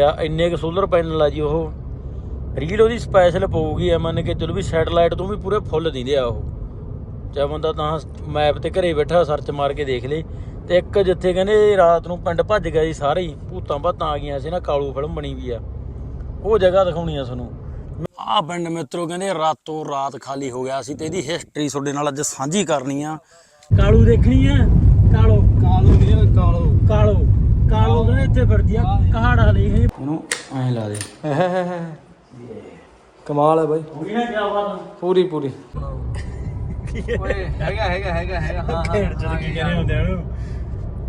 ਆ ਇੰਨੇ ਕੁ ਸੋਲਰ ਪੈਨਲ ਆ ਜੀ ਉਹ। ਰੀਲ ਉਹਦੀ ਸਪੈਸ਼ਲ ਪਊਗੀ ਆ ਮੰਨ ਕੇ ਚਲੋ ਵੀ ਸੈਟਲਾਈਟ ਤੋਂ ਵੀ ਪੂਰੇ ਫੁੱਲ ਦਿੰਦੇ ਆ ਉਹ। ਚਾਹੇ ਬੰਦਾ ਤਾਂ ਮੈਪ ਤੇ ਘਰੇ ਬੈਠਾ ਸਰਚ ਮਾਰ ਕੇ ਦੇਖ ਲੇ। ਤੇ ਇੱਕ ਜਿੱਥੇ ਕਹਿੰਦੇ ਰਾਤ ਨੂੰ ਪਿੰਡ ਭੱਜ ਗਿਆ ਜੀ ਸਾਰੇ ਹੀ ਭੂਤਾਂ ਭਾਤਾਂ ਆ ਗਈਆਂ ਸੀ ਨਾ ਕਾਲੂ ਫਿਲਮ ਬਣੀ ਵੀ ਆ। ਉਹ ਜਗ੍ਹਾ ਦਿਖਾਉਣੀ ਆ ਤੁਹਾਨੂੰ। ਆ ਪਿੰਡ ਮਿੱਤਰੋ ਕਹਿੰਦੇ ਰਾਤੋਂ ਰਾਤ ਖਾਲੀ ਹੋ ਗਿਆ ਸੀ ਤੇ ਇਹਦੀ ਹਿਸਟਰੀ ਤੁਹਾਡੇ ਨਾਲ ਅੱਜ ਸਾਂਝੀ ਕਰਨੀ ਆ। ਕਾਲੂ ਦੇਖਣੀ ਆ? ਕਾਲੋ। ਕਾਲੋ ਨਹੀਂ ਕਾਲੋ। ਕਾਲੋ। ਕਾਲੋ ਕਹਿੰਦੇ ਇੱਥੇ ਫਿਰਦੀ ਆ ਕਹਾੜਾ ਲਈ ਇਹ। ਇਹਨੂੰ ਐਂ ਲਾ ਦੇ। ਕਮਾਲ ਹੈ ਬਾਈ। ਹੋਈ ਨਾ ਕਿਆ ਬਾਤ ਪੂਰੀ ਪੂਰੀ। ਓਏ ਹੈਗਾ ਹੈਗਾ ਹੈਗਾ ਹੈਗਾ। ਹਾਂ ਹਾਂ ਖੇਡ ਚ ਕੀ ਕਹਿੰਦੇ ਹੁੰਦੇ ਆ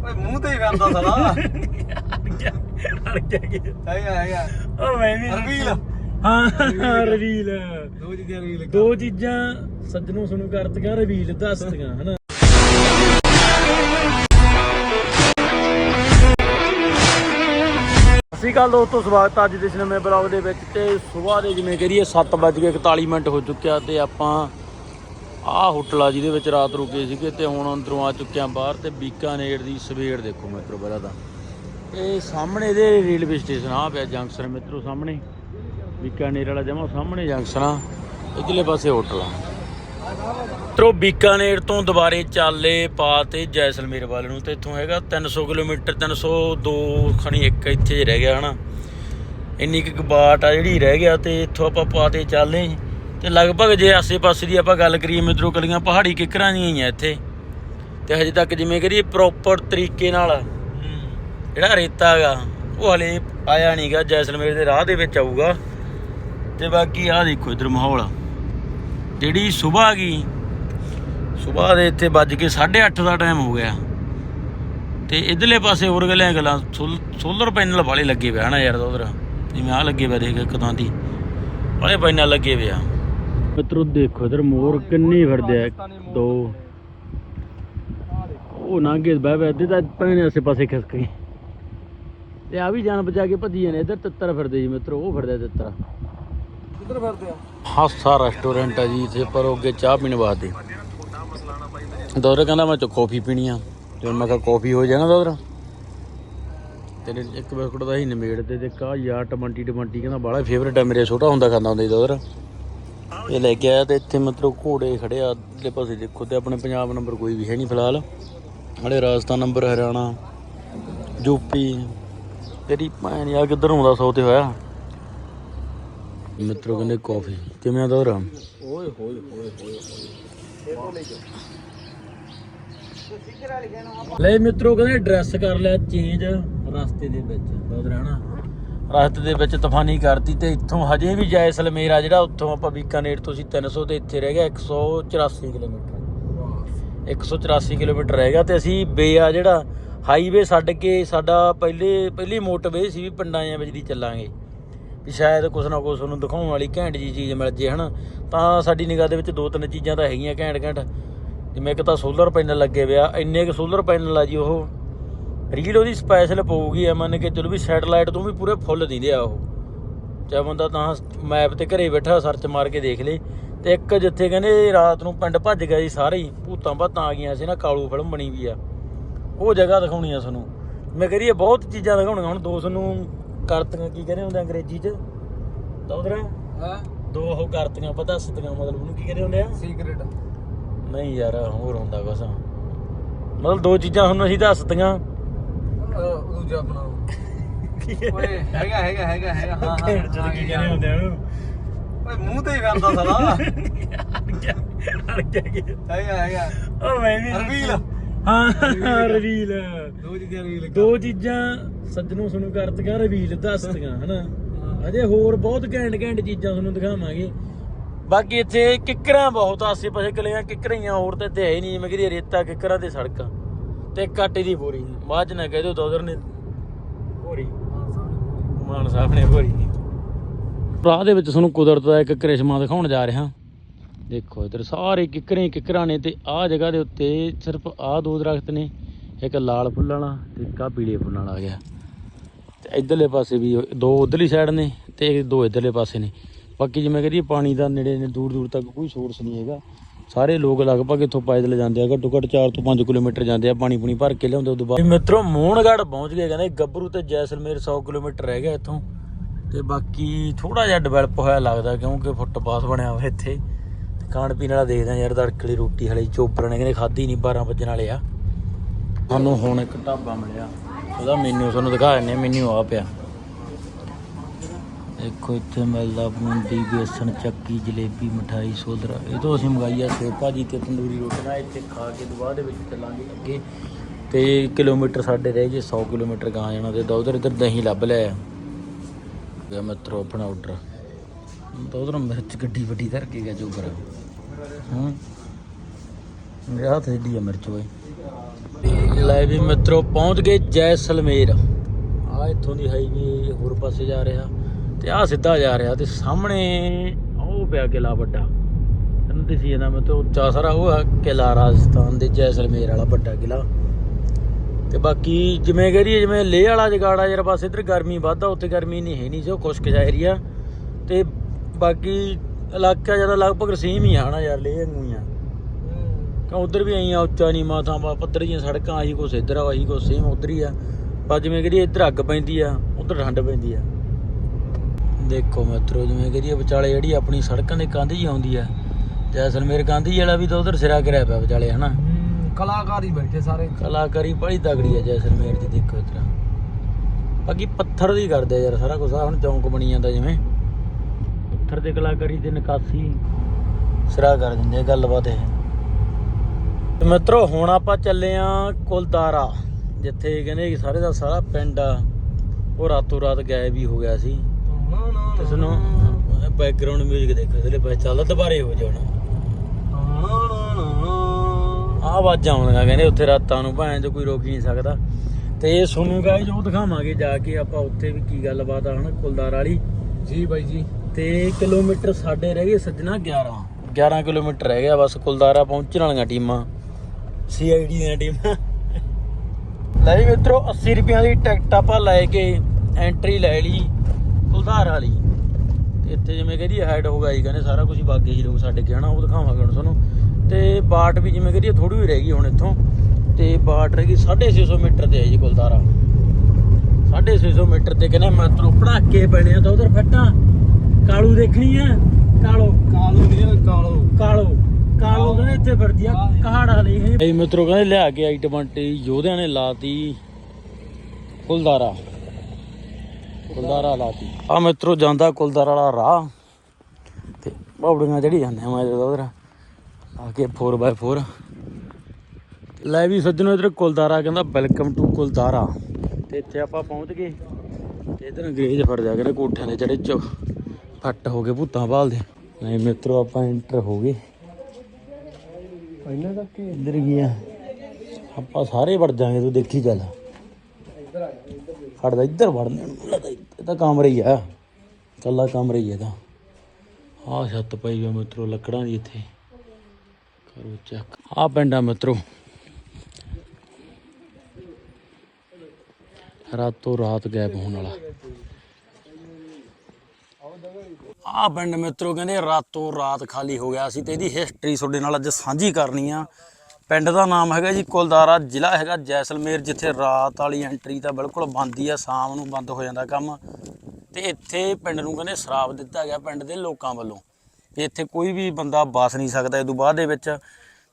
ਓਏ ਮੂੰਹ ਤੇ ਹੀ ਕਰਦਾ ਸਾਲਾ। ਅੜ ਗਿਆ ਕੀ ਹੈਗਾ ਹੈਗਾ। ਉਹ ਮੈਂ ਵੀ ਰਵੀਲ। ਹਾਂ ਰਵੀਲ ਦੋ ਚੀਜ਼ਾਂ ਰਵੀਲ ਦੋ ਚੀਜ਼ਾਂ ਸੱਜਣੋਂ ਸੁਣੂ ਕਰਤੀਆਂ ਰਵੀਲ ਦੱਸਤੀਆਂ ਹਨਾ? ਅਸੀਂ ਕੱਲ ਦੋਸਤੋ, ਸਵਾਗਤ ਅੱਜ ਦੇ ਸਿਨੇਮੇ ਨਵੇਂ ਬਲੌਗ ਦੇ ਵਿੱਚ ਤੇ ਸਵੇਰ ਦੇ ਜਿਵੇਂ ਕਰੀਏ 7:41 ਮਿੰਟ ਹੋ ਚੁੱਕਿਆ ਤੇ ਆਪਾਂ ਆਹ ਹੋਟਲ ਆ ਜਿਹਦੇ ਵਿੱਚ ਰਾਤ ਰੁਕੇ ਸੀਗੇ ਤੇ ਹੁਣ ਅੰਦਰੋਂ ਆ ਚੁੱਕਿਆ ਬਾਹਰ ਤੇ ਬੀਕਾਨੇਰ ਦੀ ਸਵੇਰ ਦੇਖੋ ਮਿੱਤਰੋ ਪਹਿਲਾਂ ਤਾਂ। ਇਹ ਸਾਹਮਣੇ ਦੇ ਰੇਲਵੇ ਸਟੇਸ਼ਨ ਆ ਪਿਆ ਜੰਕਸ਼ਨ ਮਿੱਤਰੋ ਸਾਹਮਣੇ। ਬੀਕਾਨੇਰ ਵਾਲਾ ਜਮਾ ਸਾਹਮਣੇ ਜੰਕਸ਼ਨ ਆ। ਇਧਰਲੇ ਪਾਸੇ ਹੋਟਲ ਆ। ਮਿੱਤਰੋ ਬੀਕਾਨੇਰ ਤੋਂ ਦੁਬਾਰੇ ਚਾਲੇ ਪਾ ਤੇ ਜੈਸਲਮੇਰ ਵੱਲ ਨੂੰ ਤੇ ਇੱਥੋਂ ਹੈਗਾ 300 ਕਿਲੋਮੀਟਰ 302 ਖਣੀ ਇੱਕ ਇੱਥੇ ਰਹਿ ਗਿਆ ਹਨਾ। ਇੰਨੀ ਕੁ ਬਾਟ ਆ ਜਿਹੜੀ ਰਹਿ ਗਿਆ ਤੇ ਇੱਥੋਂ ਆਪਾਂ ਪਾ ਤੇ ਚਾਲੇ। ਤੇ ਲਗਭਗ ਜੇ ਆਸੇ-ਪਾਸੇ ਦੀ ਆਪਾਂ ਗੱਲ ਕਰੀਏ, ਮਿੱਤਰੋ ਕਲੀਆਂ ਪਹਾੜੀ ਕਿਕਰਾਂ ਦੀਆਂ ਹੀ ਆ ਇੱਥੇ। ਤੇ ਹਜੇ ਤੱਕ ਜਿਵੇਂ ਕਰੀਏ ਪ੍ਰੋਪਰ ਤਰੀਕੇ ਨਾਲ ਜਿਹੜਾ ਰੇਤਾ ਹੈਗਾ, ਉਹ ਹਲੇ ਆਇਆ ਨਹੀਂਗਾ ਜੈਸਲਮੇਰ ਦੇ ਰਾਹ ਦੇ ਵਿੱਚ ਆਊਗਾ। ਤੇ ਬਾਕੀ ਆਹ ਦੇਖੋ ਇਧਰ ਮਾਹੌਲ ਜਿਹੜੀ ਸਵੇਰ ਗਈ, ਸਵੇਰ ਦੇ ਇੱਥੇ ਵੱਜ ਕੇ 8:30 ਦਾ ਟਾਈਮ ਹੋ ਗਿਆ। ਤੇ ਇਧਰਲੇ ਪਾਸੇ ਹੋਰ ਗੱਲਾਂ ਗੱਲਾਂ ਸੋਲਰ ਪੈਨਲ ਵਾਲੇ ਲੱਗੇ ਪਿਆ ਹਨਾ ਯਾਰ ਉਧਰ। ਜਿਵੇਂ ਆ ਲੱਗੇ ਪਿਆ ਦੇਖ ਇੱਕ ਤਾਂ ਦੀ। ਵਾਲੇ ਪੈਨਲ ਲੱਗੇ ਪਿਆ ਮਿੱਤਰੋ ਦੇਖੋ ਇਧਰ ਮੋਰ ਕਿੰਨੇ ਫਿਰਦੇ ਆ। ਦੋ। ਉਹ ਨਾਂਗੇ ਬਹਿ ਬਹਿ ਅੱਧੇ ਪੈਣੇ ਆਸੇ ਪਾਸੇ ਖਿਸਕ ਗਏ। ਤੇ ਆ ਵੀ ਜਾਨ ਬਚਾ ਕੇ ਭੱਜੀ ਜਾਂਦੇ ਇਧਰ ਤਿੱਤਰ ਫਿਰਦੇ ਜੀ ਮਿੱਤਰੋ, ਉਹ ਫਿਰਦੇ ਤਿੱਤਰ। ਕਿੱਧਰ ਫਿਰਦੇ ਆ? ਹਾਸਾ ਰੈਸਟੋਰੈਂਟ ਆ ਜੀ ਇੱਥੇ, ਪਰ ਉਹ ਅੱਗੇ ਚਾਹ ਪੀਣ ਵਾਸਤੇ। ਦੋਰੇ ਕਹਿੰਦਾ ਮੈਂ ਚ ਕਾਫੀ ਪੀਣੀ ਆ। ਤੇ ਮੈਂ ਕਿਹਾ ਕੌਫੀ ਹੋ ਜਾਣਾ ਦੋਰਾ। ਤੇਰੇ ਇੱਕ ਬਿਸਕੁਟ ਦਾ ਹੀ ਨਿਮੇੜ ਤੇ ਤੇ ਕਾ ਯਾਰ, ਟਮੰਟੀ ਟਮੰਟੀ ਕਹਿੰਦਾ ਬੜਾ ਫੇਵਰੇਟ ਆ, ਮੇਰੇ ਛੋਟਾ ਹੁੰਦਾ ਖਾਂਦਾ ਹੁੰਦਾ ਸੀ ਦੋਰਾ। ਇਹ ਲੈ ਕੇ ਆਇਆ ਤੇ ਇੱਥੇ ਮਤਲਬ ਘੋੜੇ ਖੜੇ ਆ ਦੇ ਪਾਸੇ ਦੇਖੋ ਤੇ ਆਪਣੇ ਪੰਜਾਬ ਨੰਬਰ ਕੋਈ ਵੀ ਹੈ ਨਹੀਂ ਫਿਲਹਾਲ। ਹਲੇ ਰਾਜਸਥਾਨ ਨੰਬਰ ਹਰਿਆਣਾ ਯੂਪੀ ਤੇਰੀ ਭੈਣ ਯਾਰ ਕਿੱਧਰ ਹੁੰਦਾ ਸੌ ਤੇ ਹੋਇਆ? ਮਿੱਤਰੋ ਕਹਿੰਦੇ ਕਾਫੀ। ਕਿਵੇਂ ਆ ਦੋਰਾ ਓਏ ਹੋਏ ਹੋਏ ਹੋਏ ਲੈ ਮਿੱਤਰੋ ਕਹਿੰਦੇ ਡਰੈਸ ਕਰ ਲਿਆ ਚੇਂਜ ਰਸਤੇ ਦੇ ਵਿੱਚ ਬਹੁਤ ਰਹਿਣਾ ਰਸਤੇ ਦੇ ਵਿੱਚ ਤੂਫਾਨੀ ਕਰਤੀ ਤੇ ਇੱਥੋਂ ਹਜੇ ਵੀ ਜੈਸਲਮੇਰ ਆ ਜਿਹੜਾ ਉੱਥੋਂ ਆਪਾਂ ਬੀਕਾਨੇਰ ਤੋਂ ਸੀ 300 ਤੇ ਇੱਥੇ ਰਹਿ ਗਿਆ 184 ਕਿਲੋਮੀਟਰ। 184 ਕਿਲੋਮੀਟਰ ਰਹਿ ਗਿਆ ਤੇ ਅਸੀਂ ਬੇ ਆ ਜਿਹੜਾ ਹਾਈਵੇ ਛੱਡ ਕੇ ਸਾਡਾ ਪਹਿਲੇ ਪਹਿਲੀ ਮੋਟਵੇ ਸੀ ਵੀ ਪਿੰਡਾਂ ਜਾਂ ਵਿੱਚ ਦੀ ਚੱਲਾਂਗੇ। ਵੀ ਸ਼ਾਇਦ ਕੁਛ ਨਾ ਕੁਛ ਤੁਹਾਨੂੰ ਦਿਖਾਉਣ ਵਾਲੀ ਘੈਂਟ ਜੀ ਚੀਜ਼ ਮਿਲ ਜੇ, ਹਨਾ? ਤਾਂ ਸਾਡੀ ਨਿਗਾਹ ਦੇ ਵਿੱਚ ਦੋ ਤਿੰਨ ਚੀਜ਼ਾਂ ਤਾਂ ਹੈਗੀਆਂ ਘੈਂਟ ਘੈਂਟ। ਜਿਵੇਂ ਇੱਕ ਤਾਂ ਸੋਲਰ ਪੈਨਲ ਲੱਗੇ ਪਿਆ, ਇੰਨੇ ਕੁ ਸੋਲਰ ਪੈਨਲ ਆ ਜੀ ਉਹ। ਰੀਲ ਉਹਦੀ ਸਪੈਸ਼ਲ ਪਊਗੀ ਆ ਮੰਨ ਕੇ ਚਲੋ ਵੀ ਸੈਟਲਾਈਟ ਤੋਂ ਵੀ ਪੂਰੇ ਫੁੱਲ ਦਿੰਦੇ ਆ ਉਹ। ਚਾਹ ਬੰਦਾ ਤਾਂ ਮੈਪ ਤੇ ਘਰੇ ਬੈਠਾ ਸਰਚ ਮਾਰ ਕੇ ਦੇਖ ਲੇ। ਤੇ ਇੱਕ ਜਿੱਥੇ ਕਹਿੰਦੇ ਰਾਤ ਨੂੰ ਪਿੰਡ ਭੱਜ ਗਿਆ ਜੀ ਸਾਰੇ ਹੀ, ਭੂਤਾਂ ਭਾਤਾਂ ਆ ਗਈਆਂ ਸੀ ਨਾ, ਕਾਲੂ ਫਿਲਮ ਬਣੀ ਵੀ ਆ। ਉਹ ਜਗ੍ਹਾ ਦਿਖਾਉਣੀ ਆ ਤੁਹਾਨੂੰ ਮੈਂ ਕਰੀਏ ਬਹੁਤ ਚੀਜ਼ਾਂ ਦਿਖਾਉਣੀਆਂ ਹੁਣ, ਦੋ ਤੁਹਾਨੂੰ ਕਰਤੀਆਂ ਕੀ ਕਹਿੰਦੇ ਹੁੰਦੇ ਅੰਗਰੇਜ਼ੀ 'ਚ? ਦੌਦਰਾ? ਹਾਂ। ਦੋ ਉਹ ਕਰਤੀਆਂ ਪਤਾ ਦੱਸਤੀਆਂ ਮਤਲਬ ਉਹਨੂੰ ਕੀ ਕਹਿੰਦੇ ਹੁੰਦੇ ਆ? ਸੀਕ੍ਰੀਟ ਨਹੀਂ ਯਾਰ ਹੋਰ ਹੁੰਦਾ ਕੁਛ। ਮਤਲਬ ਦੋ ਚੀਜ਼ਾਂ ਤੁਹਾਨੂੰ ਅਸੀਂ ਦੱਸਤੀਆਂ ਦੂਜਾ ਬਣਾਓ ਓਏ ਹੈਗਾ ਹੈਗਾ ਹੈਗਾ ਹੈਗਾ। ਹਾਂ ਹਾਂ ਚ ਕੀ ਕਹਿੰਦੇ ਹੁੰਦੇ ਆ ਉਹਨੂੰ? ਓਏ ਮੂੰਹ ਤੇ ਹੀ ਕਰਦਾ ਸਾਲਾ। ਅੜ ਗਿਆ ਕੀ ਹੈਗਾ ਹੈਗਾ। ਉਹ ਮੈਂ ਵੀ ਰਵੀਲ ਹਾਂ ਰਵੀਲ ਦੋ ਚੀਜ਼ਾਂ ਰਵੀਲ ਦੋ ਚੀਜ਼ਾਂ ਸੱਜਣੋਂ ਸੁਣੂ ਕਰਤੀਆਂ ਰਵੀਲ ਦੱਸਤੀਆਂ ਹਨਾ? ਅਜੇ ਹੋਰ ਬਹੁਤ ਘੈਂਟ ਘੈਂਟ ਚੀਜ਼ਾਂ ਤੁਹਾਨੂੰ ਦਿਖਾਵਾਂਗੇ। ਬਾਕੀ ਇੱਥੇ ਕਿੱਕਰਾਂ ਬਹੁਤ ਆਸੇ ਪਾਸੇ ਕਲੀਆਂ ਕਿੱਕਰੀਆਂ ਹੋਰ ਤੇ ਇੱਥੇ ਹੈ ਨਹੀਂ ਜਿਵੇਂ ਕਿ ਰੇਤਾ ਕਿੱਕਰਾਂ ਤੇ ਸੜਕਾਂ ਤੇ ਇੱਕ ਆਟੇ ਦੀ ਬੋਰੀ ਬਾਅਦ ਚ ਨਾ ਕਹਿ ਦਿਓ ਦੋਦਰ ਨੇ ਬੋਰੀ। ਮਾਨ ਸਾਹਿਬ ਨੇ ਬੋਰੀ। ਰਾਹ ਦੇ ਵਿੱਚ ਤੁਹਾਨੂੰ ਕੁਦਰਤ ਦਾ ਇੱਕ ਕ੍ਰਿਸ਼ਮਾ ਦਿਖਾਉਣ ਜਾ ਰਿਹਾ। ਦੇਖੋ ਇਧਰ ਸਾਰੇ ਕਿੱਕਰੇ ਹੀ ਕਿੱਕਰਾਂ ਨੇ ਤੇ ਆਹ ਜਗ੍ਹਾ ਦੇ ਉੱਤੇ ਸਿਰਫ ਆਹ ਦੋ ਦਰਖਤ ਨੇ, ਇੱਕ ਲਾਲ ਫੁੱਲਾਂ ਵਾਲਾ ਤੇ ਇੱਕ ਆਹ ਪੀਲੇ ਫੁੱਲਾਂ ਵਾਲਾ ਆ ਗਿਆ। ਤੇ ਇਧਰਲੇ ਪਾਸੇ ਵੀ ਦੋ ਉਧਰਲੀ ਸਾਈਡ ਨੇ ਤੇ ਦੋ ਇਧਰਲੇ ਪਾਸੇ ਨੇ। ਬਾਕੀ ਜਿਵੇਂ ਕਰੀਏ ਪਾਣੀ ਦਾ ਨੇੜੇ ਨੇ, ਦੂਰ ਦੂਰ ਤੱਕ ਕੋਈ ਸੋਰਸ ਨਹੀਂ ਹੈਗਾ। ਸਾਰੇ ਲੋਕ ਲਗਭਗ ਇੱਥੋਂ ਪੈਦਲ ਜਾਂਦੇ ਆ, ਘੱਟੋ ਘੱਟ 4 ਤੋਂ 5 ਕਿਲੋਮੀਟਰ ਜਾਂਦੇ ਆ, ਪਾਣੀ ਪੂਣੀ ਭਰ ਕੇ ਲਿਆਉਂਦੇ ਉਦੋਂ ਬਾਅਦ ਮਿੱਤਰੋ ਮੋਹਨਗੜ ਪਹੁੰਚ ਗਏ, ਕਹਿੰਦੇ ਗੱਭਰੂ ਤੇ ਜੈਸਲਮੇਰ 100 ਕਿਲੋਮੀਟਰ ਰਹਿ ਗਿਆ ਇੱਥੋਂ। ਤੇ ਬਾਕੀ ਥੋੜਾ ਜਿਹਾ ਡਿਵੈਲਪ ਹੋਇਆ ਲੱਗਦਾ, ਕਿਉਂਕਿ ਫੁੱਟਪਾਥ ਬਣਿਆ ਹੋਇਆ ਇੱਥੇ। ਖਾਣ ਪੀਣ ਵਾਲਾ ਦੇਖਦਾ ਯਾਰ ਤੜਕਲੀ ਰੋਟੀ ਹਲੇ ਚੋਪਰ ਨੇ ਕਹਿੰਦੇ ਖਾਧੀ ਨਹੀਂ 12 ਵਜਣ ਵਾਲੇ ਆ। ਸਾਨੂੰ ਹੁਣ ਇੱਕ ਢਾਬਾ ਮਿਲਿਆ। ਉਹਦਾ ਮੈਨੂ ਤੁਹਾਨੂੰ ਦਿਖਾ ਦਿੰਦੇ ਮੈਨੂ ਆ ਪਿਆ। ਦੇਖੋ ਇੱਥੇ ਮਿਲਦਾ ਬੂੰਦੀ ਬੇਸਣ, ਚੱਕੀ, ਜਲੇਬੀ, ਮਠਾਈ, ਸੋਧਰਾ। ਇਹ ਤੋਂ ਅਸੀਂ ਮੰਗਾਈ ਆ ਸੇਵ ਭਾਜੀ ਤੇ ਤੰਦੂਰੀ ਰੋਟੀ ਨਾਲ ਇੱਥੇ ਖਾ ਕੇ ਦੁਬਾਰਾ ਦੇ ਵਿੱਚ ਚੱਲਾਂਗੇ ਅੱਗੇ। ਤੇ ਕਿਲੋਮੀਟਰ ਸਾਡੇ ਰਹਿ ਗਏ 100 ਕਿਲੋਮੀਟਰ ਗਾਂ ਜਾਣਾ ਤੇ ਉਧਰ ਇੱਧਰ ਦਹੀਂ ਲੱਭ ਲਿਆ ਗਿਆ ਮਿੱਤਰੋ, ਆਪਣਾ ਆਰਡਰ ਤਾਂ ਉਧਰ ਮਿਰਚ ਗੱਡੀ ਵੱਡੀ ਧਰ ਕੇ ਗਿਆ ਜੋਗਰ ਹਾਂ। ਮੇਰੇ ਹੱਥ ਆ ਮਿਰਚ ਓਏ ਲੈ ਵੀ ਮਿੱਤਰੋ, ਪਹੁੰਚ ਗਏ ਜੈਸਲਮੇਰ ਆ ਇੱਥੋਂ ਦੀ ਹਾਈਵੇ ਹੋਰ ਪਾਸੇ ਜਾ ਰਿਹਾ ਤੇ ਆ ਸਿੱਧਾ ਜਾ ਰਿਹਾ ਤੇ ਸਾਹਮਣੇ ਉਹ ਪਿਆ ਕਿਲਾ ਵੱਡਾ। ਤੈਨੂੰ ਦਿਸੀ ਜਾਂਦਾ ਮੈਂ ਤੇ ਉੱਚਾ ਸਾਰਾ ਉਹ ਆ ਕਿਲਾ, ਰਾਜਸਥਾਨ ਦੇ ਜੈਸਲਮੇਰ ਵਾਲਾ ਵੱਡਾ ਕਿਲਾ। ਤੇ ਬਾਕੀ ਜਿਵੇਂ ਕਹਰੀਏ ਜਿਵੇਂ ਲੇਹ ਵਾਲਾ ਜਗਾੜਾ ਯਾਰ ਬਸ ਇੱਧਰ ਗਰਮੀ ਵੱਧਦਾ ਉੱਥੇ ਗਰਮੀ ਨਹੀਂ ਹੈ ਨਹੀਂ ਜੋ ਖੁਸ਼ਕ ਜਿਹਾ ਏਰੀਆ ਤੇ ਬਾਕੀ ਇਲਾਕਾ ਜ਼ਿਆਦਾ ਲਗਭਗ ਸੇਮ ਹੀ ਆ ਹਨਾ ਯਾਰ ਲੇਹ ਵਾਂਗੂ ਆ। ਕਿਉਂ ਉਧਰ ਵੀ ਆਈਆਂ ਉੱਚਾ ਨਹੀਂ ਮਾਥਾਂ ਪਾ ਪੱਧਰ ਦੀਆਂ ਸੜਕਾਂ ਆਹੀ ਕੁਛ ਇੱਧਰ ਆ ਆਹੀ ਕੁਛ ਸੇਮ ਉਧਰ ਹੀ ਆ। ਪਰ ਜਿਵੇਂ ਕਰੀਏ ਇੱਧਰ ਅੱਗ ਪੈਂਦੀ ਆ ਉਧਰ ਠੰਡ ਪੈਂਦੀ ਆ। ਦੇਖੋ ਮਿੱਤਰੋ ਜਿਵੇਂ ਕਰੀਏ ਵਿਚਾਲੇ ਜਿਹੜੀ ਆਪਣੀ ਸੜਕਾਂ ਦੇ ਕੰਧ ਹੀ ਆਉਂਦੀ ਆ ਜੈਸਲਮੇਰ ਕੰਧ ਹੀ ਵਾਲਾ ਵੀ ਤਾਂ ਉਧਰ ਸਿਰਾ ਕਰਿਆ ਪਿਆ ਵਿਚਾਲੇ ਹਨਾ? ਕਲਾਕਾਰ ਹੀ ਬੈਠੇ ਸਾਰੇ। ਕਲਾਕਾਰੀ ਬੜੀ ਤਗੜੀ ਆ ਜੈਸਲਮੇਰ ਦੀ ਦੇਖੋ ਇਤਰਾ ਬਾਕੀ ਪੱਥਰ ਦੀ ਕਰਦੇ ਯਾਰ ਸਾਰਾ ਕੁਝ ਆ ਹੁਣ ਚੌਂਕ ਬਣੀ ਜਾਂਦਾ ਜਿਵੇਂ। ਪੱਥਰ ਦੇ ਕਲਾਕਾਰੀ ਤੇ ਨਿਕਾਸੀ। ਸਿਰਾ ਕਰ ਦਿੰਦੇ ਆ ਗੱਲਬਾਤ ਇਹ। ਤੇ ਮਿੱਤਰੋ ਹੁਣ ਆਪਾਂ ਚੱਲੇ ਆ ਕੁਲਦਾਰਾ ਜਿੱਥੇ ਕਹਿੰਦੇ ਕਿ ਸਾਰੇ ਦਾ ਸਾਰਾ ਪਿੰਡ ਆ। ਉਹ ਰਾਤੋਂ ਰਾਤ ਗਾਇਬ ਹੀ ਹੋ ਗਿਆ ਸੀ। ਤੇ ਸੁਣੋ ਬੈਕਗ੍ਰਾਉਂਡ 뮤직 ਦੇਖੋ ਇਹਦੇ ਪੈ ਚੱਲਦਾ ਦੁਬਾਰੇ ਹੋ ਜਾਣਾ ਆਵਾਜ਼ਾਂ ਆਉਂਦੀਆਂ ਕਹਿੰਦੇ ਉੱਥੇ ਰਾਤਾਂ ਨੂੰ ਭਾਵੇਂ ਜੋ ਕੋਈ ਰੋਕ ਨਹੀਂ ਸਕਦਾ। ਤੇ ਇਹ ਗਾਇਜ਼ ਉਹ ਦਿਖਾਵਾਂਗੇ ਜਾ ਕੇ ਆਪਾਂ ਉੱਥੇ ਵੀ ਕੀ ਗੱਲਬਾਤ ਆ ਹਨਾ ਕੁਲਦਾਰ ਵਾਲੀ। ਜੀ ਬਾਈ ਜੀ। ਤੇ ਕਿਲੋਮੀਟਰ ਸਾਡੇ ਰਹਿ ਗਏ ਸੱਜਣਾ 11 11 ਕਿਲੋਮੀਟਰ ਰਹਿ ਗਿਆ ਬਸ, ਕੁਲਦਾਰਾ ਪਹੁੰਚਣ ਵਾਲੀਆਂ ਟੀਮਾਂ। ਸੀਆਈਡੀ ਦੀਆਂ ਟੀਮਾਂ। ਲੈ ਵੀ ਮਿੱਤਰੋ 80 ਰੁਪਈਆਂ ਦੀ ਟਿਕਟ ਆਪਾਂ ਲੈ ਕੇ ਐਂਟਰੀ ਲੈ ਲਈ ਕੁਲਦਾਰ ਵਾਲੀ। ਤੇ ਇੱਥੇ ਜਿਵੇਂ ਕਹਿੰਦੀ ਹੈਡ ਹੋ ਗਈ ਕਹਿੰਦੇ ਸਾਰਾ ਕੁਝ ਬਾਕੀ ਹੀ ਲੋਕ ਸਾਡੇ ਕੇ ਹਨਾ, ਉਹ ਦਿਖਾਵਾਂਗੇ ਹੁਣ ਤੁਹਾਨੂੰ। ਤੇ ਬਾਟ ਵੀ ਜਿਵੇਂ ਕਹਿੰਦੀ ਥੋੜੀ ਹੀ ਰਹਿ ਗਈ ਹੁਣ ਇੱਥੋਂ। ਤੇ ਬਾਟ ਰਹਿ ਗਈ 650 ਮੀਟਰ ਤੇ ਹੈ ਜੀ ਕੁਲਦਾਰਾ। 650 ਮੀਟਰ ਤੇ ਕਹਿੰਦੇ ਮਿੱਤਰੋ ਪੜਾਕੇ ਪੈਣੇ ਆ ਤਾਂ ਉਧਰ ਫੱਟਾਂ। ਕਾਲੂ ਦੇਖਣੀ ਆ? ਕਾਲੋ। ਕਾਲੂ ਨਹੀਂ ਕਾਲੂ। ਕਾਲੋ। ਕਾਲੋ ਕਹਿੰਦੇ ਇੱਥੇ ਫਿਰਦੀ ਆ ਕਹਾੜ ਵਾਲੀ ਇਹ। ਇਹ ਮਿੱਤਰੋ ਕਹਿੰਦੇ ਲਿਆ ਕੇ ਆਈ 20 ਯੋਧਿਆਂ ਨੇ ਲਾਤੀ ਕੁਲਦਾਰਾ। ਕੁਲਦਾਰਾ ਲਾਤੀ। ਆ ਮਿੱਤਰੋ ਜਾਂਦਾ ਕੁਲਦਾਰਾ ਵਾਲਾ ਰਾਹ। ਤੇ ਬਾਬੜੀਆਂ ਚੜੀ ਜਾਂਦੇ ਆ ਮੈਂ ਉਧਰ। ਆ ਕੇ 4x4 ਲੈ ਵੀ ਸੱਜਣੋ ਇਧਰ ਕੁਲਦਾਰਾ ਕਹਿੰਦਾ ਵੈਲਕਮ ਟੂ ਕੁਲਦਾਰਾ। ਤੇ ਇੱਥੇ ਆਪਾਂ ਪਹੁੰਚ ਗਏ। ਤੇ ਇਧਰ ਅੰਗਰੇਜ਼ ਫੜ ਜਾ ਕੇ ਕੋਠਿਆਂ ਦੇ ਚੜੇ ਚ ਫੱਟ ਹੋ ਗਏ ਭੂਤਾਂ ਭਾਲਦੇ ਨਹੀਂ ਮਿੱਤਰੋ ਆਪਾਂ ਐਂਟਰ ਹੋ ਗਏ। ਪਹਿਲਾਂ ਤੱਕ ਇੱਧਰ ਗਿਆ ਆਪਾਂ ਸਾਰੇ ਵੜ ਜਾਾਂਗੇ ਤੂੰ ਦੇਖੀ ਚੱਲ। ਇੱਧਰ ਵੜਨੇ ਨੂੰ ਲੱਗਦਾ ਇਹ ਤਾਂ ਕਮਰਾ ਹੀ ਆ। ਕੱਲਾ ਕਮਰਾ ਹੀ ਇਹਦਾ ਆਹ ਛੱਤ ਪਈ ਆ ਮਿੱਤਰੋ ਲੱਕੜਾਂ ਦੀ ਇੱਥੇ। ਕਰੋ ਚੱਕ ਆ ਪਿੰਡਾ ਮਿੱਤਰੋ। ਰਾਤੋਂ ਰਾਤ ਗਾਇਬ ਹੋਣ ਵਾਲਾ। ਆ ਪਿੰਡ ਮਿੱਤਰੋ ਕਹਿੰਦੇ ਰਾਤੋਂ ਰਾਤ ਖਾਲੀ ਹੋ ਗਿਆ ਸੀ ਤੇ ਇਹਦੀ ਹਿਸਟਰੀ ਤੁਹਾਡੇ ਨਾਲ ਅੱਜ ਸਾਂਝੀ ਕਰਨੀ ਆ। ਪਿੰਡ ਦਾ ਨਾਮ ਹੈਗਾ ਜੀ ਕੁਲਦਾਰਾ, ਜ਼ਿਲ੍ਹਾ ਹੈਗਾ ਜੈਸਲਮੇਰ, ਜਿੱਥੇ ਰਾਤ ਵਾਲੀ ਐਂਟਰੀ ਤਾਂ ਬਿਲਕੁਲ ਬੰਦ ਹੀ ਆ, ਸ਼ਾਮ ਨੂੰ ਬੰਦ ਹੋ ਜਾਂਦਾ ਕੰਮ। ਤੇ ਇੱਥੇ ਪਿੰਡ ਨੂੰ ਕਹਿੰਦੇ ਸ਼ਰਾਪ ਦਿੱਤਾ ਗਿਆ ਪਿੰਡ ਦੇ ਲੋਕਾਂ ਵੱਲੋਂ। ਤੇ ਇੱਥੇ ਕੋਈ ਵੀ ਬੰਦਾ ਬਸ ਨਹੀਂ ਸਕਦਾ, ਇਹ ਤੋਂ ਬਾਅਦ ਦੇ ਵਿੱਚ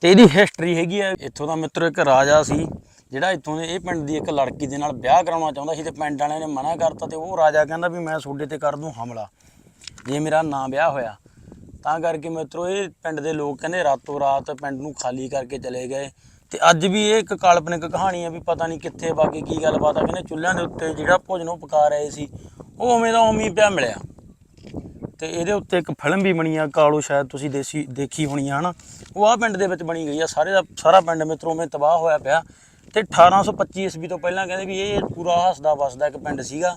ਤੇ ਇਹਦੀ ਹਿਸਟਰੀ ਹੈਗੀ ਆ। ਇੱਥੋਂ ਦਾ ਮਿੱਤਰ ਇੱਕ ਰਾਜਾ ਸੀ, ਜਿਹੜਾ ਇੱਥੋਂ ਦੇ ਇਹ ਪਿੰਡ ਦੀ ਇੱਕ ਲੜਕੀ ਦੇ ਨਾਲ ਵਿਆਹ ਕਰਾਉਣਾ ਚਾਹੁੰਦਾ ਸੀ ਤੇ ਪਿੰਡ ਵਾਲਿਆਂ ਨੇ ਮਨਾ ਕਰਤਾ ਤੇ ਉਹ ਰਾਜਾ ਕਹਿੰਦਾ ਵੀ ਮੈਂ ਤੁਹਾਡੇ ਤੇ ਕਰ ਦੂੰ ਹਮਲਾ। ਜੇ ਮੇਰਾ ਨਾਂ ਵਿਆਹ ਹੋਇਆ, ਤਾਂ ਕਰਕੇ ਮਿੱਤਰੋ ਇਹ ਪਿੰਡ ਦੇ ਲੋਕ ਕਹਿੰਦੇ ਰਾਤੋਂ ਰਾਤ ਪਿੰਡ ਨੂੰ ਖਾਲੀ ਕਰਕੇ ਚਲੇ ਗਏ। ਤੇ ਅੱਜ ਵੀ ਇਹ ਇੱਕ ਕਾਲਪਨਿਕ ਕਹਾਣੀ ਹੈ ਵੀ ਪਤਾ ਨਹੀਂ ਕਿੱਥੇ ਬਾਕੀ ਕੀ ਗੱਲਬਾਤ ਆ। ਕਹਿੰਦੇ ਚੁੱਲ੍ਹਿਆਂ ਦੇ ਉੱਤੇ ਜਿਹੜਾ ਭੋਜਨ ਉਹ ਪਕਾ ਰਹੇ ਸੀ, ਉਹ ਉਵੇਂ ਦਾ ਉਵੇਂ ਪਿਆ ਮਿਲਿਆ। ਤੇ ਇਹਦੇ ਉੱਤੇ ਇੱਕ ਫਿਲਮ ਵੀ ਬਣੀ ਆ, ਕਾਲੋ ਸ਼ਾਇਦ ਤੁਸੀਂ ਦੇਸੀ, ਦੇਖੀ ਹੋਣੀ ਆ, ਹਨਾ? ਉਹ ਆ ਪਿੰਡ ਦੇ ਵਿੱਚ ਬਣੀ ਗਈ ਆ, ਸਾਰੇ ਦਾ, ਸਾਰਾ ਪਿੰਡ ਮਿੱਤਰੋ ਉਵੇਂ ਤਬਾਹ ਹੋਇਆ ਪਿਆ। ਤੇ 1825 ਈਸਵੀ ਤੋਂ ਪਹਿਲਾਂ ਕਹਿੰਦੇ ਵੀ ਇਹ ਪੂਰਾ ਹੱਸਦਾ ਵਸਦਾ ਇੱਕ ਪਿੰਡ ਸੀਗਾ।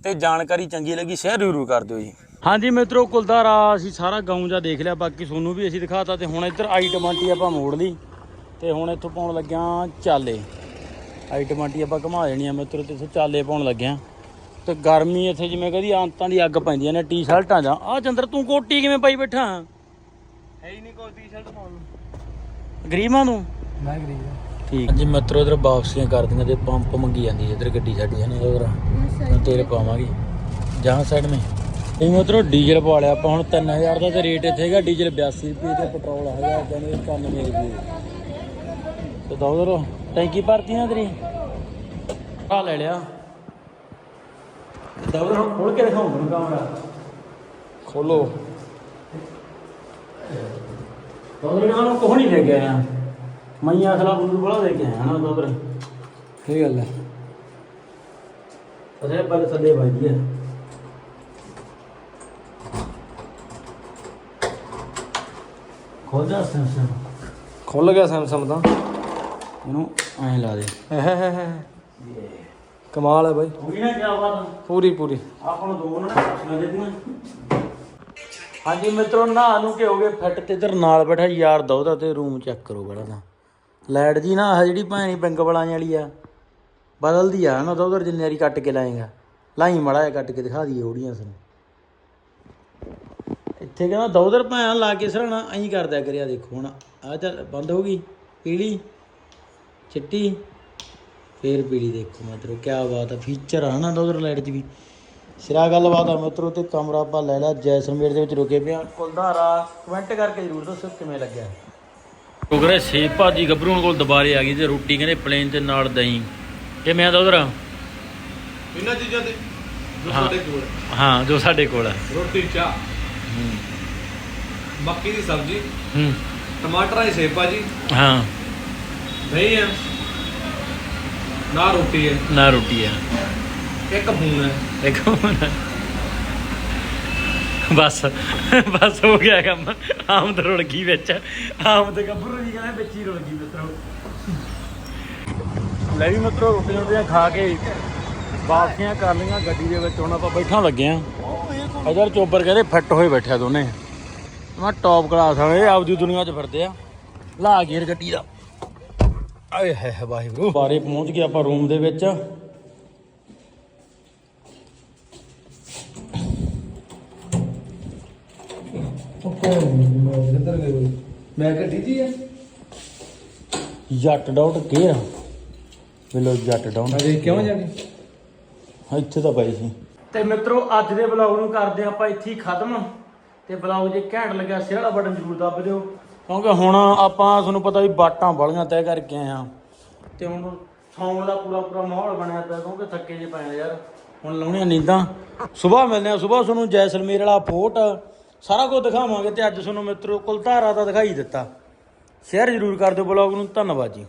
ਤੇ ਜਾਣਕਾਰੀ ਚੰਗੀ ਲੱਗੀ ਸ਼ੇਅਰ ਜ਼ਰੂਰ ਕਰ ਦਿਓ ਜੀ। ਹਾਂਜੀ ਮਿੱਤਰੋ ਕੁਲਦਾਰਾ ਅਸੀਂ ਸਾਰਾ ਗਾਉਂ ਜਾ ਦੇਖ ਲਿਆ ਬਾਕੀ ਤੁਹਾਨੂੰ ਵੀ ਅਸੀਂ ਦਿਖਾਤਾ ਤੇ ਹੁਣ ਇੱਧਰ ਆਈ ਟਮਾਟੀ ਆਪਾਂ ਮੋੜ ਲਈ ਤੇ ਹੁਣ ਇੱਥੋਂ ਪਾਉਣ ਲੱਗਿਆ ਚਾਲੇ। ਆਈ ਟਮਾਟੀ ਆਪਾਂ ਘੁਮਾ ਦੇਣੀ ਆ ਮਿੱਤਰੋ ਤੇ ਇੱਥੇ ਚਾਲੇ ਪਾਉਣ ਲੱਗਿਆ। ਤੇ ਗਰਮੀ ਇੱਥੇ ਜਿਵੇਂ ਕਹਦੀ ਅੰਤਾਂ ਦੀ ਅੱਗ ਪੈਂਦੀਆਂ ਨੇ ਟੀ-ਸ਼ਰਟਾਂ ਜਾਂ ਆ ਚੰਦਰ ਤੂੰ ਕੋਟੀ ਕਿਵੇਂ ਪਾਈ ਬੈਠਾ? ਹੈ ਹੀ ਨਹੀਂ ਕੋਈ ਟੀ-ਸ਼ਰਟ ਪਾਉਣ ਨੂੰ। ਗਰੀਬਾਂ ਨੂੰ? ਮੈਂ ਗਰੀਬ ਠੀਕ। ਹਾਂਜੀ ਮਿੱਤਰੋ ਇਧਰ ਵਾਪਸੀਆਂ ਕਰਦੀਆਂ ਤੇ ਪੰਪ ਮੰਗੀ ਜਾਂਦੀ ਇਧਰ ਗੱਡੀ ਸਾਡੀ ਨੇ ਇਧਰ ਹੁਣ ਤੇਲ ਪਾਵਾਂਗੇ। ਜਾਂ ਸਾਈਡ ਮੇ। ਇਹ ਮਿੱਤਰੋ ਡੀਜ਼ਲ ਪਵਾ ਲਿਆ ਆਪਾਂ, ਹੁਣ 3000 ਦਾ ਤੇ ਰੇਟ ਇੱਥੇ ਹੈਗਾ, ਡੀਜ਼ਲ 82 ਰੁਪਏ ਤੇ ਪੈਟਰੋਲ ਹੈਗਾ ਜਾਨੀ 91 ਰੁਪਏ। ਤੇ ਦੋਦਰ ਟੈਂਕੀ ਭਰਤੀ ਨਾ ਤੇਰੀ। ਆ ਲੈ ਲਿਆ। ਦੋਦਰ ਹੁਣ ਖੋਲ ਕੇ ਦਿਖਾਉਂ ਤੁਹਾਨੂੰ ਕਮਰਾ ਖੋਲੋ ਦੋਦਰ ਨਾਲ ਕੋਹ ਲੈ ਕੇ ਆਇਆ। ਮਈਆਂ ਅਸਲਾ ਬੁੱਲੂ ਬੜਾ ਲੈ ਕੇ ਆਇਆ ਨਾ ਦੋਦਰ ਕੀ ਗੱਲ ਹੈ। ਅਰੇ ਬਲ ਥੱਲੇ ਵੱਜਦੀ ਹੈ। ਖੋਲ ਜਾ ਸੈਮਸੰਗ ਖੁੱਲ ਗਿਆ ਸੈਮਸੰਗ ਦਾ ਇਹਨੂੰ ਐਂ ਲਾ ਦੇ। ਕਮਾਲ ਹੈ ਬਾਈ। ਹੋ ਗਈ ਨਾ ਕੀ ਬਾਤ ਪੂਰੀ ਪੂਰੀ। ਆਪਾਂ ਨੂੰ ਦੋ ਨਾ ਸੁਣਾ ਦੇ ਦੂੰ ਹਾਂਜੀ ਮਿੱਤਰੋ ਨਹਾ ਨੂੰ ਕਿ ਹੋ ਗਏ ਫਿੱਟ ਤੇ ਇਧਰ ਨਾਲ ਬੈਠਾ ਯਾਰ ਦਾ ਉਹਦਾ ਤੇ ਰੂਮ ਚੈੱਕ ਕਰੋ ਪਹਿਲਾਂ ਤਾਂ। ਲਾਈਟ ਜੀ ਨਾ ਆਹ ਜਿਹੜੀ ਭੈਣੀ ਪਿੰਗ ਬਲਾਂ ਵਾਲੀ ਆ। ਬਦਲਦੀ ਆ ਨਾ ਤਾਂ ਉਧਰ ਜਿੰਨੇਰੀ ਕੱਟ ਕੇ ਲਾਏਗਾ। ਲਾਈ ਮੜਾ ਜਿਹਾ ਕੱਟ ਕੇ ਦਿਖਾ ਦਈਏ ਉਹੜੀਆਂ ਸਾਨੂੰ। ਇੱਥੇ ਕਹਿੰਦਾ ਦੌਦਰ ਭੈਣ ਲਾ ਕੇ ਸਰਾਣਾ ਐਂ ਕਰਦਿਆ ਕਰਿਆ ਦੇਖੋ ਹੁਣ। ਆ ਚੱਲ, ਬੰਦ ਹੋ ਗਈ, ਪੀਲੀ, ਚਿੱਟੀ, ਫੇਰ ਪੀਲੀ ਦੇਖੋ ਮਿੱਤਰੋ ਕੀ ਬਾਤ ਆ ਫੀਚਰ ਆ ਨਾ ਦੌਦਰ ਲਾਈਟ 'ਚ ਵੀ। ਸਿਰਾ ਗੱਲਬਾਤ ਆ ਮਿੱਤਰੋ ਤੇ ਕਮਰਾ ਆਪਾਂ ਲੈ ਲਿਆ, ਜੈਸਲਮੇਰ ਦੇ ਵਿੱਚ ਰੁਕੇ ਪਿਆ ਕੁਲਧਾਰਾ ਕਮੈਂਟ ਕਰਕੇ ਜ਼ਰੂਰ ਦੱਸੋ ਕਿਵੇਂ ਲੱਗਿਆ। ਟੁਕਰੇ ਸੇਬ ਭਾਜੀ ਗੱਭਰੂਆਂ ਕੋਲ ਦੁਬਾਰੇ ਆ ਗਈ ਤੇ ਰੋਟੀ ਕਹਿੰਦੇ ਪਲੇਨ ਤੇ ਨਾਲ ਦਹੀਂ। ਕਿਵੇਂ ਆ ਦੌਦਰ ਇਹਨਾਂ ਚੀਜ਼ਾਂ ਤੇ ਜੋ ਹਾਂ। ਸਾਡੇ ਕੋਲ ਹੈ। ਹਾਂ ਜੋ ਸਾਡੇ ਕੋਲ ਹੈ। ਰੋਟੀ ਚਾਹ। ਮੱਕੀ ਦੀ ਸਬਜ਼ੀ। ਹੂੰ। ਟਮਾਟਰਾਂ ਦੀ ਸੇਪਾ ਜੀ ਹਾਂ। ਦਹੀਂ ਹੈ। ਨਾ ਰੋਟੀ ਹੈ। ਨਾ ਰੋਟੀ ਆ ਇੱਕ ਫੋਨ ਹੈ। ਦੇਖੋ ਬਸ ਬਸ ਹੋ ਗਿਆ ਕੰਮ। ਆਮਦ ਰੁੜ ਗਈ ਵਿੱਚ। ਆਮਦ ਗੱਭਰੂ ਜੀ ਕਹਿੰਦਾ ਵਿੱਚ ਹੀ ਰੁੜ ਗਈ ਮਿੱਤਰੋ। ਲੈ ਵੀ ਮਿੱਤਰੋ ਰੋਟੀ ਰੋਟੀਆਂ ਖਾ ਕੇ ਵਾਪਸੀਆਂ ਕਰ ਲਈਆਂ ਗੱਡੀ ਦੇ ਵਿੱਚ ਹੁਣ ਆਪਾਂ ਬੈਠਾਂ ਲੱਗੇ ਆ ਇਧਰ ਚੋਬਰ ਕਹਿੰਦੇ ਫਿੱਟ ਹੋਏ ਬੈਠਿਆ ਦੋਨੇ। ਮੈਂ ਟੌਪ ਕਲਾਸ ਵਾਲੇ ਆਪਦੀ ਦੁਨੀਆ 'ਚ ਫਿਰਦੇ ਆ। ਲਾ ਗੇਰ ਗੱਡੀ ਦਾ। ਆਏ ਹੈ ਹੈ ਵਾਹਿਗੁਰੂ। ਬਾਰੇ ਪਹੁੰਚ ਗਏ ਆਪਾਂ ਰੂਮ ਦੇ ਵਿੱਚ। ਕਿੱਧਰ ਗਏ? ਮੈਂ ਗੱਡੀ ਜੀ ਹੈ ਜੱਟ ਡਾਊਟ ਕੇਅਰ ਬਿਲੋ ਜੱਟ ਡਾਊਨ। ਅਜੇ ਕਿਉਂ ਜਾਣੀ? ਹਾਂ ਇੱਥੇ ਤਾਂ ਪਈ ਸੀ। ਤੇ ਮਿੱਤਰੋ ਅੱਜ ਦੇ ਵਲੌਗ ਨੂੰ ਕਰਦੇ ਆਪਾਂ ਇੱਥੇ ਹੀ ਖਤਮ। ਤੇ ਵਲੌਗ ਜੇ ਘੈਂਟ ਲੱਗਿਆ ਸ਼ੇਅਰ ਵਾਲਾ ਬਟਨ ਜ਼ਰੂਰ ਦੱਬ ਦਿਓ। ਕਿਉਂਕਿ ਹੁਣ ਆਪਾਂ ਤੁਹਾਨੂੰ ਪਤਾ ਵੀ ਬਾਟਾਂ ਵਾਲੀਆਂ ਤੈਅ ਕਰਕੇ ਆਏ ਆ ਤੇ ਹੁਣ ਸੌਣ ਦਾ ਪੂਰਾ ਪੂਰਾ ਮਾਹੌਲ ਬਣਿਆ ਪਿਆ ਕਿਉਂਕਿ ਥੱਕੇ ਜੇ ਪਏ ਆ ਯਾਰ। ਹੁਣ ਲਾਉਣੀਆਂ ਨੀਂਦਾਂ। ਸਵੇਰ ਮਿਲਦੇ ਆ ਸਵੇਰ ਤੁਹਾਨੂੰ ਜੈਸਲਮੇਰ ਵਾਲਾ ਫੋਰਟ। ਸਾਰਾ ਕੁਝ ਦਿਖਾਵਾਂਗੇ ਤੇ ਅੱਜ ਤੁਹਾਨੂੰ ਮਿੱਤਰੋ ਕੁਲਧਾਰਾ ਦਾ ਦਿਖਾਈ ਦਿੱਤਾ। ਸ਼ੇਅਰ ਜ਼ਰੂਰ ਕਰ ਦਿਓ ਵਲੌਗ ਨੂੰ। ਧੰਨਵਾਦ ਜੀ।